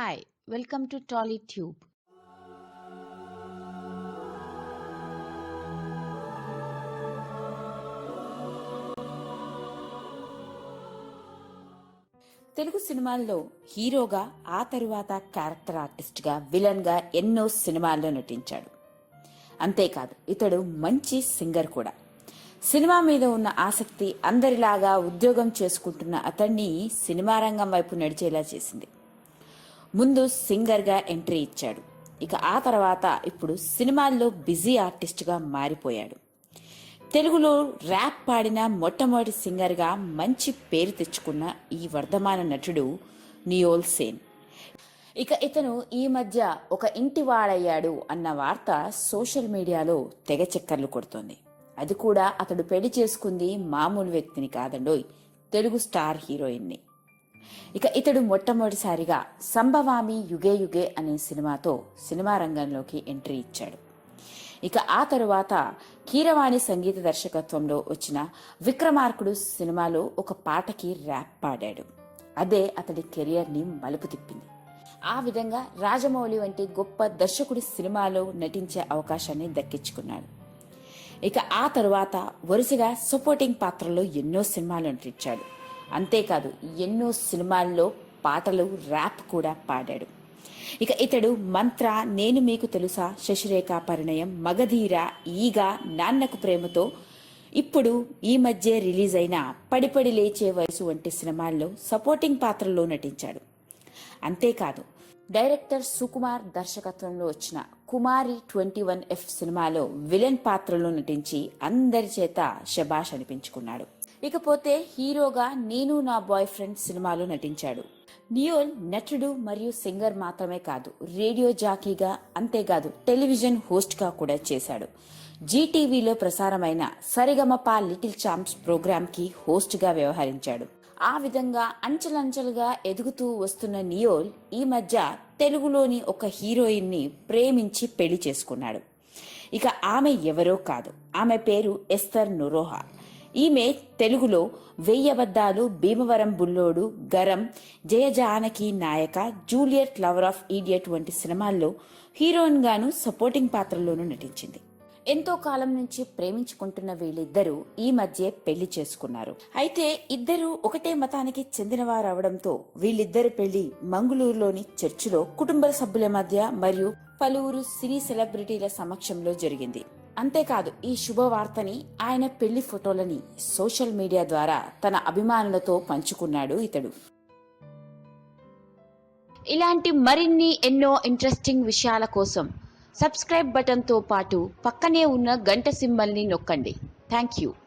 Hi, welcome to TollyTube. Telugu సినిమాల్లో హీరోగా ఆ తరువాత క్యారెక్టర్ ఆర్టిస్ట్గా విలన్గా ఎన్నో సినిమాల్లో నటించాడు. అంతేకాదు ఇతడు మంచి సింగర్ కూడా. సినిమా మీద ఉన్న ఆసక్తి అందరిలాగా ఉద్యోగం చేసుకుంటున్న అతన్ని సినిమా రంగం వైపు నడిచేలా చేసింది. ముందు సింగర్గా ఎంట్రీ ఇచ్చాడు. ఇక ఆ తర్వాత ఇప్పుడు సినిమాల్లో బిజీ ఆర్టిస్ట్గా మారిపోయాడు. తెలుగులో ర్యాప్ పాడిన మొట్టమొదటి సింగర్గా మంచి పేరు తెచ్చుకున్న ఈ వర్ధమాన నటుడు నియోల్ సేన్. ఇక ఇతను ఈ మధ్య ఒక ఇంటి వాడయ్యాడు అన్న వార్త సోషల్ మీడియాలో తెగ చక్కర్లు కొడుతోంది. అది కూడా అతడు పెళ్ళి చేసుకుంది మామూలు వ్యక్తిని కాదండోయ్ తెలుగు స్టార్ హీరోయిన్ని. ఇక ఇతడు మొట్టమొదటిసారిగా సంభవామి యుగే యుగే అనే సినిమాతో సినిమా రంగంలోకి ఎంట్రీ ఇచ్చాడు. ఇక ఆ తరువాత కీరవాణి సంగీత దర్శకత్వంలో వచ్చిన విక్రమార్కుడు సినిమాలో ఒక పాటకి ర్యాప్ పాడాడు. అదే అతడి కెరియర్ని మలుపు తిప్పింది. ఆ విధంగా రాజమౌళి వంటి గొప్ప దర్శకుడి సినిమాలో నటించే అవకాశాన్ని దక్కించుకున్నాడు. ఇక ఆ తరువాత వరుసగా సపోర్టింగ్ పాత్రలో ఎన్నో సినిమాలు నటించాడు. అంతేకాదు ఎన్నో సినిమాల్లో పాటలు ర్యాప్ కూడా పాడాడు. ఇక ఇతడు మంత్ర నేను మీకు తెలుసా శశిరేఖ పరిణయం మగధీర ఈగ నాన్నకు ప్రేమతో ఇప్పుడు ఈ మధ్య రిలీజ్ అయిన పడిపడి లేచే వయసు వంటి సినిమాల్లో సపోర్టింగ్ పాత్రలో నటించాడు. అంతేకాదు డైరెక్టర్ సుకుమార్ దర్శకత్వంలో వచ్చిన కుమారి ట్వంటీ వన్ ఎఫ్ సినిమాలో విలన్ పాత్రలో నటించి అందరి చేత శబాష్ అనిపించుకున్నాడు. ఇకపోతే హీరోగా నేను నా బాయ్ ఫ్రెండ్ సినిమాలో నటించాడు. నియోల్ నటుడు మరియు సింగర్ మాత్రమే కాదు రేడియో జాకీగా అంతేకాదు టెలివిజన్ హోస్ట్గా కూడా చేశాడు. జీటీవీలో ప్రసారమైన సరిగమప లిటిల్ ఛాంప్స్ ప్రోగ్రాంకి హోస్ట్గా వ్యవహరించాడు. ఆ విధంగా అంచెలంచెలుగా ఎదుగుతూ వస్తున్న నియోల్ ఈ మధ్య తెలుగులోని ఒక హీరోయిన్ని ప్రేమించి పెళ్ళి చేసుకున్నాడు. ఇక ఆమె ఎవరో కాదు ఆమె పేరు ఎస్తర్ నురోహా. ఈమె తెలుగులో Veyyabaddalu Bhimavaram Bullodu Garam Jayajanaki Nayaka Juliet lover of idiot వంటి సినిమాల్లో హీరోయిన్గాను సపోర్టింగ్ పాత్రలోనూ నటించింది. ఎంతో కాలం నుంచి ప్రేమించుకుంటున్న వీళ్ళిద్దరూ ఈ మధ్య పెళ్ళి చేసుకున్నారు. అయితే ఇద్దరు ఒకటే మతానికి చెందినవారు అవడంతో వీళ్ళిద్దరి పెళ్ళి మంగుళూరులోని చర్చిలో కుటుంబ సభ్యుల మధ్య మరియు పలువురు సినీ సెలబ్రిటీల సమక్షంలో జరిగింది. అంతేకాదు ఈ శుభవార్తని ఆయన పెళ్ళి ఫోటోలని సోషల్ మీడియా ద్వారా తన అభిమానులతో పంచుకున్నాడు ఇతడు. ఇలాంటి మరిన్ని ఎన్నో ఇంట్రెస్టింగ్ విషయాల కోసం సబ్స్క్రైబ్ బటన్తో పాటు పక్కనే ఉన్న గంట సింబల్ని నొక్కండి. Thank you